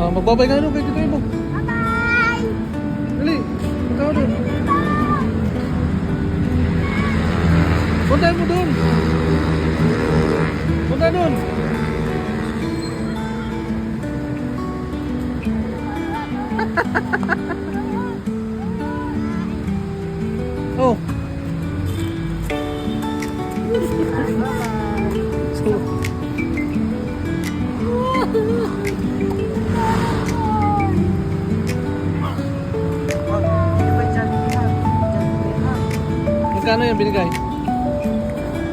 Ah, magbabay ka ano kay Tito Ibo. Bye-bye! Dali, ka doon. Punta mo doon. Punta doon. oh. Magkano yung binigay?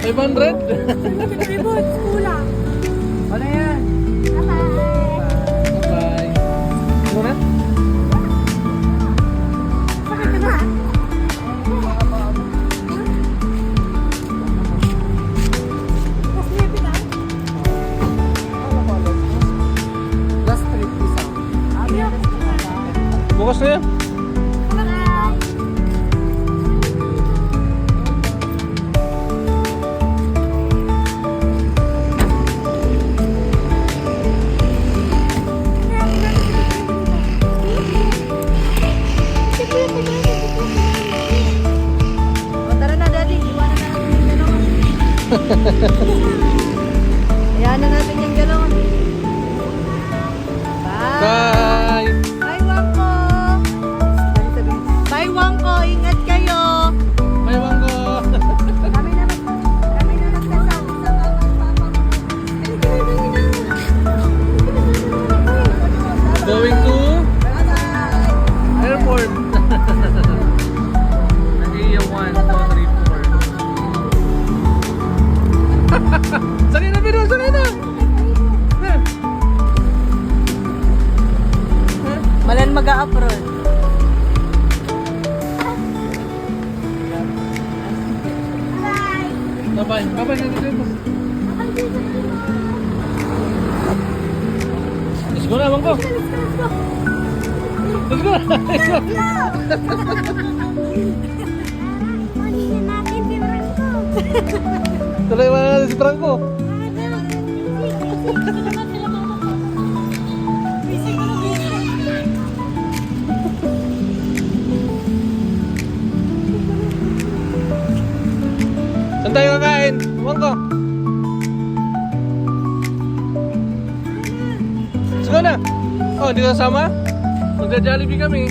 500? Ribot, kulang. Ano yan? Bye-bye! Bye. Muna? Sakit ka na? Mas nipit ah. Last trip isa. Ayaw. Bukas na yan. Hayaan na natin yung galon. Bye. Bye. Sakay na, Pedro! Sakay na! Malan mag-a-apron. Bye-bye. Bye-bye. Nandito mo. Let's go na, Wangko. Let's go. Let's go. Si Franco. Tuloy mo na si Franco. Saan tayo kakain? Wangko. Let's go na. Oh, hindi ka kasama? Magja-jollibee kami.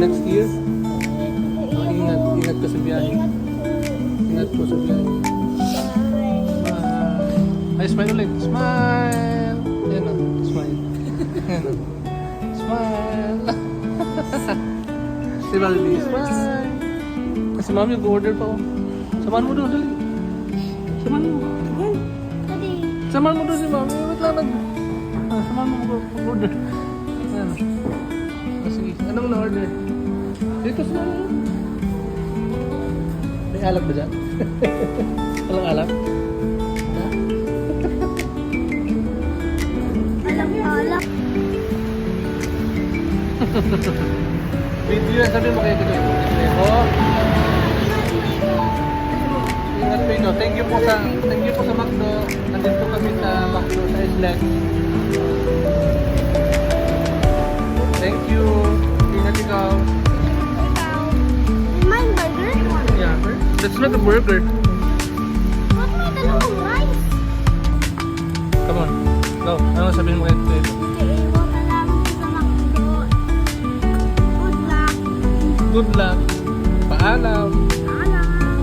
Next year. Oh, ingat, ingat ka sa biyahe. Ingat po sa biyahe. Bye. Ay, smile ulit. Smile! Yan o, smile. Smile! si Balbi, smile! Kasi mami nag-order pa oh. Samahan mo doon, dali. Samahan mo. Samahan mo doon si mami. Wait lang, nag... Ah, samahan mo mag-order. Yan. Ah, sige, anong na-order? Dito sa. May alak ba dyan? Walang alak? Alam ko, alam. Video yan, sabi mo kayo dito. Oh. Ingat po ino. Thank you po sa thank you po sa Macdo. Nandito kami sa Macdo sa Island. Thank you. Ingat ikaw. That's not a burger. Ba't may dalawang rice? Come on. Go. Ano sabihin mo kayo ito? Good luck. Good luck. Paalam. Paalam.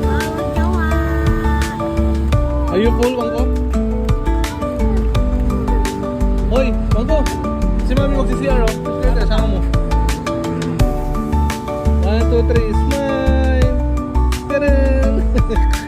Bawag gawa. Are you full, Bangko? Hoy, Bangko! Si Mami magsisiyaro. Oh. Sige, kasama mo. 1, 2, 3, smile! Thank you.